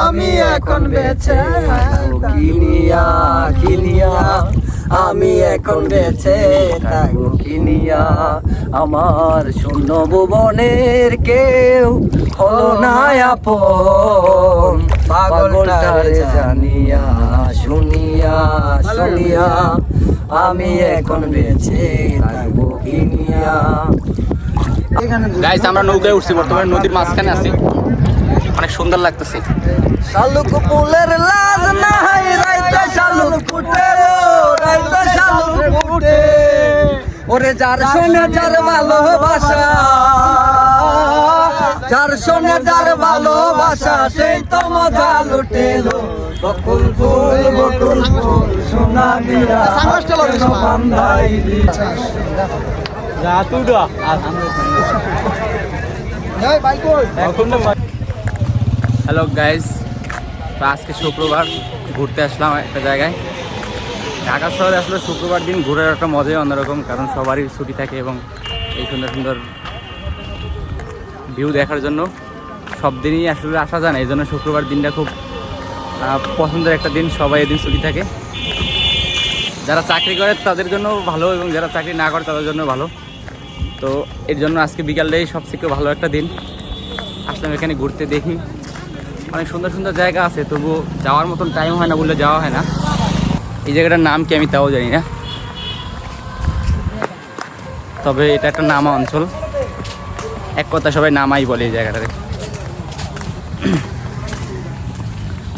আমি এখন বেঁচে কিনিয়া কিনিয়া আমি এখন বেঁচে থাকব। কিনিয়া আমার শূন্য ভুবনের কেউ হলো না আপন। পাগলটারে জানিয়া শুনিয়া শুনিয়া আমি এখন বেঁচে থাকব। কিনিয়া। গাইস আমরা নৌকায় উঠছি বর্তমানে নদীর মাঝখানে আছি। অনেক সুন্দর লাগতেছে। শালুক ফুলের লাজ নাই রাইতে শালুক ফুটে ও রাইতে শালুক ফুটে। ওরে যার শোনে যার ভালোবাসা যার শোনে যার ভালোবাসা সেই তো মজা লুটেলো বকুল ফুল বকুল ফুল সোনা দিয়া বান্ধাই দিছা হ্যালো গাইস তো আজকে শুক্রবার ঘুরতে আসলাম একটা জায়গায়। ঢাকা শহরে আসলে শুক্রবার দিন ঘোরার একটা মজাই অন্যরকম, কারণ সবারই ছুটি থাকে এবং এই সুন্দর সুন্দর ভিউ দেখার জন্য সব দিনই আসলে আসা যায় না। এই জন্য শুক্রবার দিনটা খুব পছন্দের একটা দিন। সবাই এদিন ছুটি থাকে। যারা চাকরি করে তাদের জন্য ভালো এবং যারা চাকরি না করে তাদের জন্য ভালো। তো এর জন্য আজকে বিকালটাই সবথেকে ভালো একটা দিন। আসলাম এখানে ঘুরতে দেখি। অনেক সুন্দর সুন্দর জায়গা আছে, তবু যাওয়ার মতন টাইম হয় না বললে যাওয়া হয় না। এই জায়গাটার নাম কি আমি তাও জানি না। তবে এটা একটা নামা অঞ্চল। এক কথা সবাই নামাই বলে এই জায়গাটারে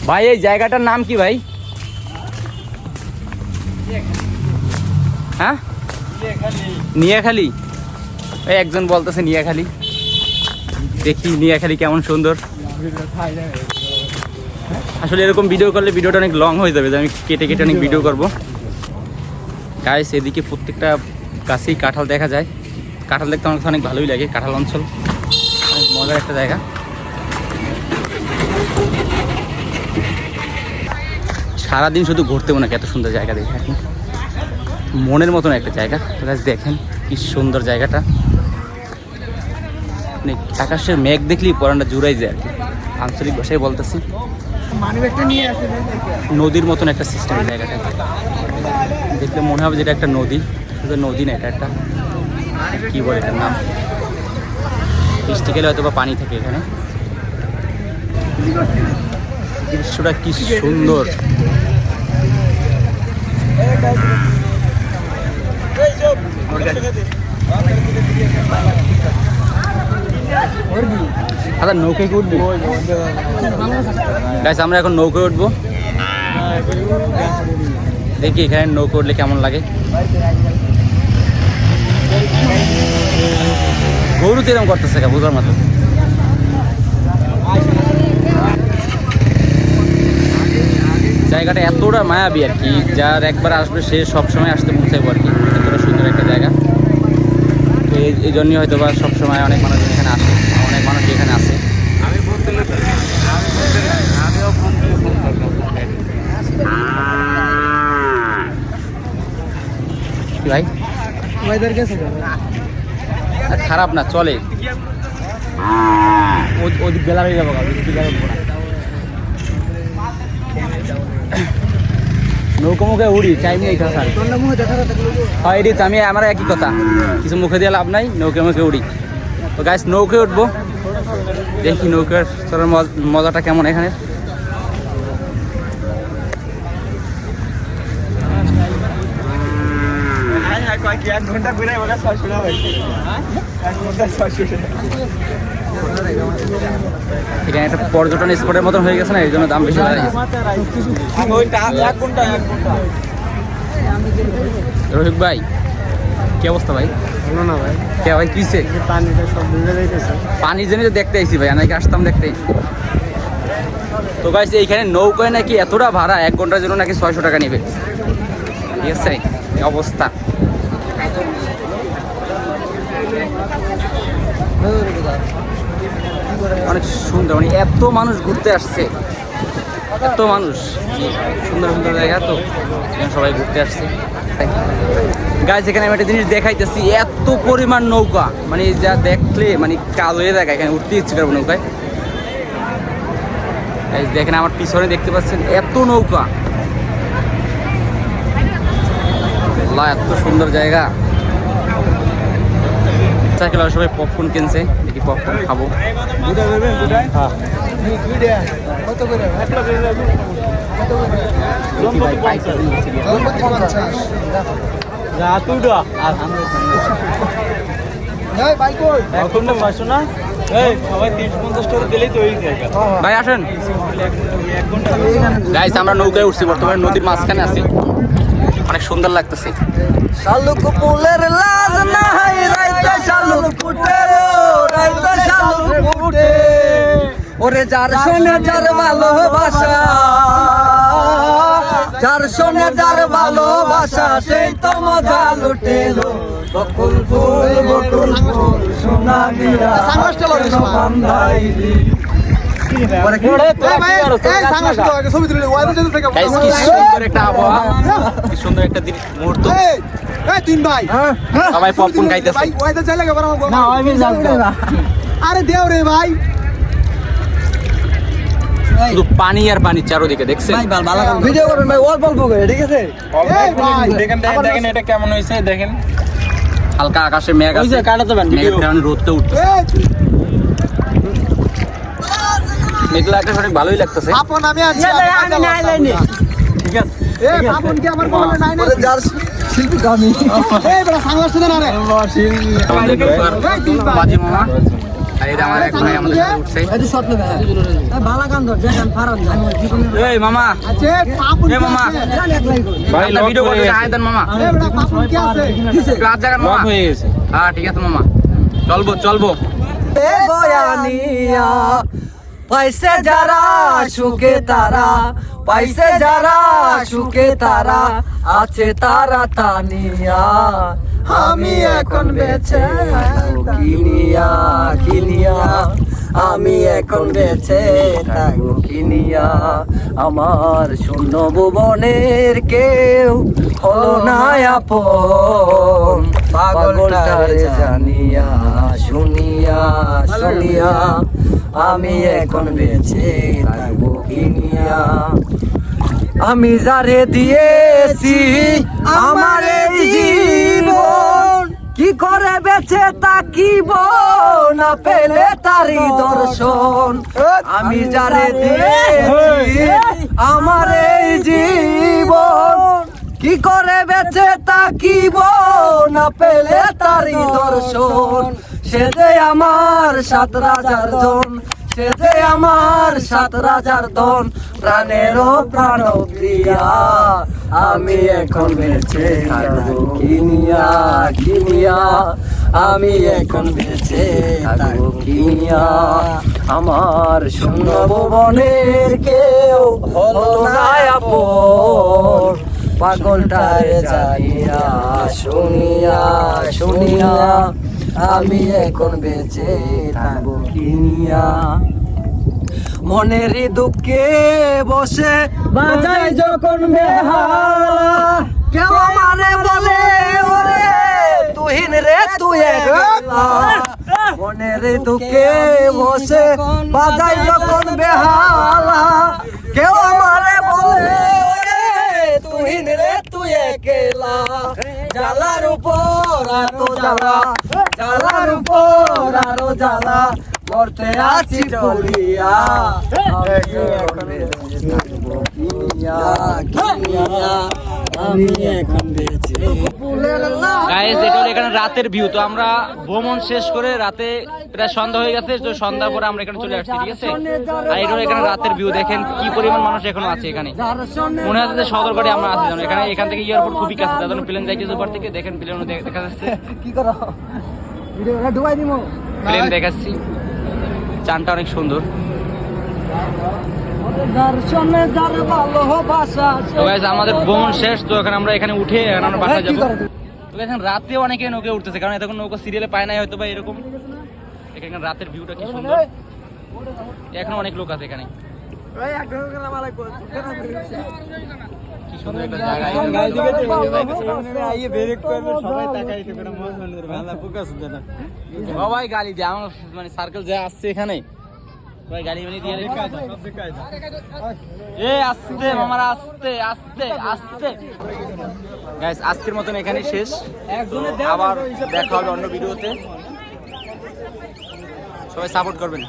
ভাই, এই জায়গাটার নাম কি ভাই? হ্যাঁ? নিয়াখালি। এই একজন বলতেছে নিয়াখালি। দেখি নিয়াখালি কেমন সুন্দর। আসলে এরকম ভিডিও করলে ভিডিওটা অনেক লং হয়ে যাবে আমি কেটে কেটে অনেক ভিডিও করব। গাইস এদিকে প্রত্যেকটা গাছেই কাঁঠাল দেখা যায়। কাঁঠাল দেখতে আমার অনেক ভালোই লাগে, কাঁঠাল অঞ্চল। মজার একটা জায়গা। সারাদিন শুধু ঘুরতে মনে এত সুন্দর জায়গা দেখে আর মনের মতন একটা জায়গা। তো দেখেন কি সুন্দর জায়গাটা। মানে আকাশের মেঘ দেখলেই পরানটা জুড়াই যায় আর কি। আঞ্চলিক ভাষায় বলতেছি। নদীর মতন একটা সিস্টেম জায়গাটা। দেখলে মনে হবে যেটা একটা নদী। শুধু নদী না এটা একটা কি বলে এটার নাম? বৃষ্টিকালে হয়তো বা পানি থাকে এখানে। দৃশ্যটা কি সুন্দর। আচ্ছা নৌকায় উঠবো? গাছ আমরা এখন নৌকায় উঠবো। দেখি এখানে নৌকা উঠলে কেমন লাগে। গরু তো এরকম করতেছে বোঝার মতো জায়গাটা এতটা মায়াবী আর কি, যার একবার আসবে, সে সবসময় আসতে চাইব আর কি। এতটা সুন্দর একটা জায়গা। তো এই জন্যই হয়তো বা সবসময় অনেক মানুষ এখানে আসে অনেক মানুষ এখানে আসে কি ভাই আর খারাপ না চলে। ওদিক বেলা হয়ে যাব। নৌকো মুখে উড়ি টাইম নেই খাসার হয় এটি আমি আমার একই কথা। কিছু মুখে দিয়ে লাভ নাই নৌকে মুখে উড়ি। তো গাছ নৌকে উঠবো। দেখি নৌকার চলার মজ- মজাটা কেমন এখানে। এখানে একটা পর্যটন স্পটের মতন হয়ে গেছে না এই জন্য দাম বেশি রোহিত ভাই কি অবস্থা ভাই? না ভাই। কে ভাই কিসে পানি জন্য তো দেখতে আইছি ভাই নাকি আসতাম দেখতে। তো গাইছে এইখানে নৌকায় নাকি এতটা ভাড়া এক ঘণ্টার জন্য নাকি ছয়শো টাকা নেবে। ঠিক আছে অবস্থা। অনেক সুন্দর মানে এত মানুষ ঘুরতে আসছে। এত মানুষ। সুন্দর সুন্দর জায়গা তো। সবাই ঘুরতে আসছে। গাছ এখানে আমি একটা জিনিস দেখাইতেছি। এত পরিমাণ নৌকা। মানে যা দেখলে মানে কাল হয়ে যায় এখানে উঠতে ইচ্ছে করব নৌকায়। দেখেন আমার পিছনে দেখতে পাচ্ছেন, এত নৌকা। এত সুন্দর জায়গা। সাইকেল সবাই পপকর্ন কিনছে। দেখি পপকর্ন খাব। দেখি ভাই, আসেন। গাইস আমরা নৌকায় উঠছি বর্তমানে নদীর মাঝখানে আছি। অনেক সুন্দর লাগতেছে। শালুক ফুলের লাজ নাই রাইতে শালুক ফুটে ও রাইতে শালুক ফুটে। ওরে যার শোনে যার ভালোবাসা যার শোনে যার ভালোবাসা সেই তো মজা লুটেলো। বকুল ফুল বকুল ফুল সোনা দিয়া বান্ধাইলি একটা আবহাওয়া কি সুন্দর একটা মুহূর্ত তিন ভাই সবাই পপকর্ন খাইতেছে আরে দেও রে ভাই শুধু পানি আর পানি চারোদিকে দেখছেন ভাই ভালো ভালো ভিডিও করবেন ভাই অল্প অল্প করে ঠিক আছে দেখেন দেখেন দেখেন এটা কেমন হয়েছে দেখেন হালকা আকাশে মেঘ আছে মেঘের কারণে রোদটা উঠছে মেঘলা আকাশ অনেক ভালোই লাগতেছে। আপন আমি আছি আমি নাই লাইনি ঠিক আছে এ আপন কি আমার বলে নাই না যার শিল্পী তো এই বড় সাংবাদিক না রে। আমাদের নৌকার এই তিন ভাই বাজি মামা। ঠিক আছে চলবো চলবো। এ বয়ানিয়া পাইছে যারা সুখে তারা, পাইছে যারা সুখে তারা, আছে তারা তানিয়া আমি এখন বেছে কিনিয়া কিনিয়া। আমি এখন বেছে কিনিয়া। আমার শূন্য ভুবনের কেউ হলো না পাগলটারে জানিয়া শুনিয়া শুনিয়া আমি এখন বেঁচে থাকব কিনিয়া আমি যারে দিয়েছি আমার এই জীবন কি করে বেঁচে তাকিব না পেলে তারই দর্শন। আমি যারে দিয়েছি আমার এই জীবন কি করে বেঁচে তাকিব না পেলে তারই দর্শন? সে যে আমার সাত রাজার জন সে যে আমার সাত রাজার ধন, প্রাণেরও প্রাণ প্রিয়া আমি এখন বেঁচে কিনিয়া কিনিয়া। আমি এখন বেঁচে কিনিয়া। আমার শূন্য ভুবনের কেউ হলো না আপন। পাগলটারে যাইয়া শুনিয়া শুনিয়া, আমি এখন বেঁচে থাকব কিনিয়া। মনের দুঃখে বসে বাজাই যখন বেহালা। কেউ আমারে বলে, ওরে, তুহিন রে, তুই মনের দুঃখে বসে বাজাই যখন বেহালা। কেউ আমারে বলে একলা জ্বালার উপর আরও জ্বালা। জ্বালার উপর আরও জ্বালা। করতে আছি এখন রাতের ভিউ তো আমরা ভ্রমণ শেষ করে রাতে প্রায় সন্ধ্যা হয়ে গেছে তো সন্ধ্যার পরে আমরা এখানে চলে আসছি ঠিক আছে? আর এটা এখানে রাতের ভিউ দেখেন কি পরিমাণ মানুষ এখনও আছে এখানে। মনে হচ্ছে যে সদরঘাটে আমরা আছি যেন এখানে এখান থেকে এয়ারপোর্ট খুবই কাছে তার জন্য প্লেন যাইতেছে উপর থেকে দেখেন প্লেন দেখা যাচ্ছে। কি করো? ডুবাই প্লেন দেখাচ্ছি। চানটা অনেক সুন্দর। আমাদের ভ্রমণ শেষ তো এখন আমরা এখানে উঠে এখন আমরা বাসায় যাব? তো এখন রাতে অনেকে নৌকে উঠতেছে কারণ এতক্ষণ নৌকা সিরিয়ালে পায় নাই হয়তো বা এরকম। এখানে রাতের ভিউটা কি সুন্দর। এখন অনেক লোক আছে এখানে। সবাই গালি দেয় আমার মানে সার্কেল যা আসছে এখানে। সবাই গাড়ি বানি দিয়ে এ আস্তে মামারা আস্তে আস্তে আস্তে গাইস আজকের মতন এখানে শেষ। আবার দেখা হবে অন্য ভিডিওতে। সবাই সাপোর্ট করবেন।